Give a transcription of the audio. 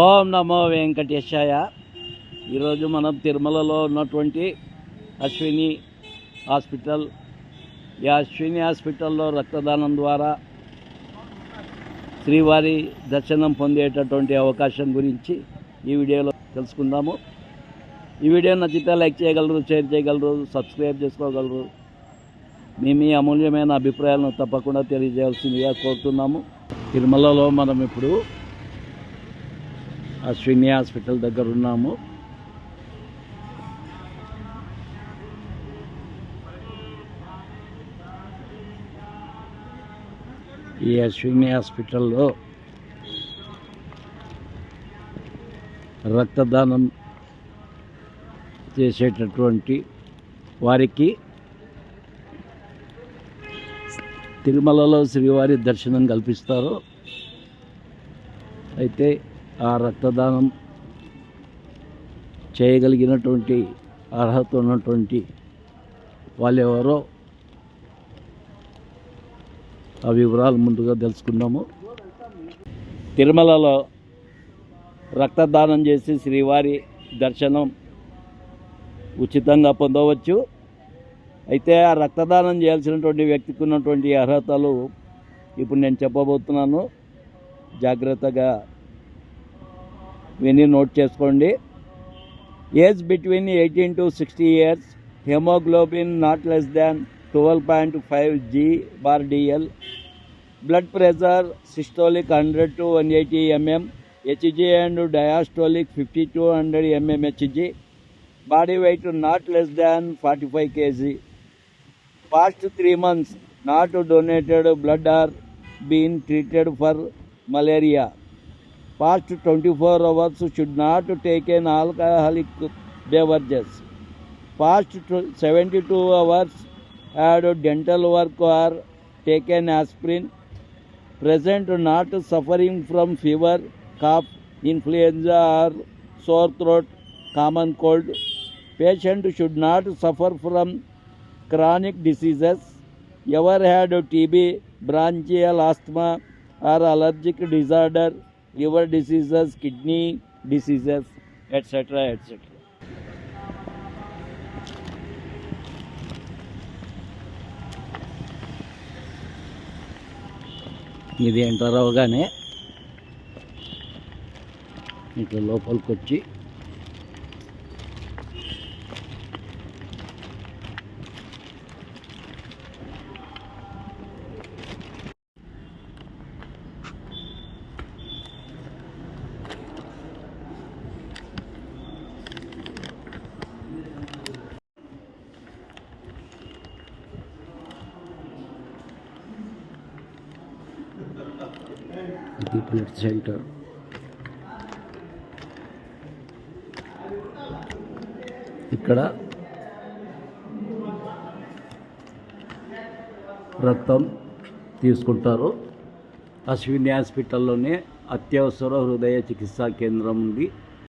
ఓం నమో వెంకటేశాయ. ఈరోజు మనం తిరుమలలో ఉన్నటువంటి అశ్విని హాస్పిటల్. ఈ అశ్విని హాస్పిటల్లో రక్తదానం ద్వారా శ్రీవారి దర్శనం పొందేటటువంటి అవకాశం గురించి ఈ వీడియోలో తెలుసుకుందాము. ఈ వీడియో నచ్చితే లైక్ చేయగలరు షేర్ చేయగలరు సబ్స్క్రైబ్ చేసుకోగలరు. మీ మీ అమూల్యమైన అభిప్రాయాలను తప్పకుండా తెలియజేయాల్సిందిగా కోరుతున్నాము. తిరుమలలో మనం ఇప్పుడు అశ్విని హాస్పిటల్ దగ్గర ఉన్నాము. ఈ అశ్విని హాస్పిటల్లో రక్తదానం చేసేటటువంటి వారికి తిరుమలలో శ్రీవారి దర్శనం కల్పిస్తారు. అయితే ఆ రక్తదానం చేయగలిగినటువంటి అర్హత ఉన్నటువంటి వాళ్ళెవరో ఆ వివరాలు ముందుగా తెలుసుకున్నాము తిరుమలలో రక్తదానం చేసి శ్రీవారి దర్శనం ఉచితంగా పొందవచ్చు. అయితే ఆ రక్తదానం చేయాల్సినటువంటి వ్యక్తికి ఉన్నటువంటి అర్హతలు ఇప్పుడు నేను చెప్పబోతున్నాను. జాగ్రత్తగా ఇవన్నీ నోట్ చేసుకోండి. Age between eighteen to sixty years hemoglobin not less than twelve point five g bar dl blood pressure systolic hundred to one eighty mm hg and diastolic fifty to hundred mm hg body weight not less than forty five kg past three months not donated blood or been treated for malaria past 24 hours should not take an alcoholic beverages. Past 72 hours had dental work or taken aspirin. Present not suffering from fever, cough, influenza or sore throat, common cold. Patient should not suffer from chronic diseases. Ever had TB, bronchial asthma or allergic disorder, liver diseases, kidney diseases, etc. etc. ఇది enter అవగానే ఇట్లా లోపలికి వచ్చి ఇది blood centre ఇక్కడ రక్తం తీసుకుంటారు. అశ్విని హాస్పిటల్లోనే అత్యవసర హృదయ చికిత్సా కేంద్రం ఉంది.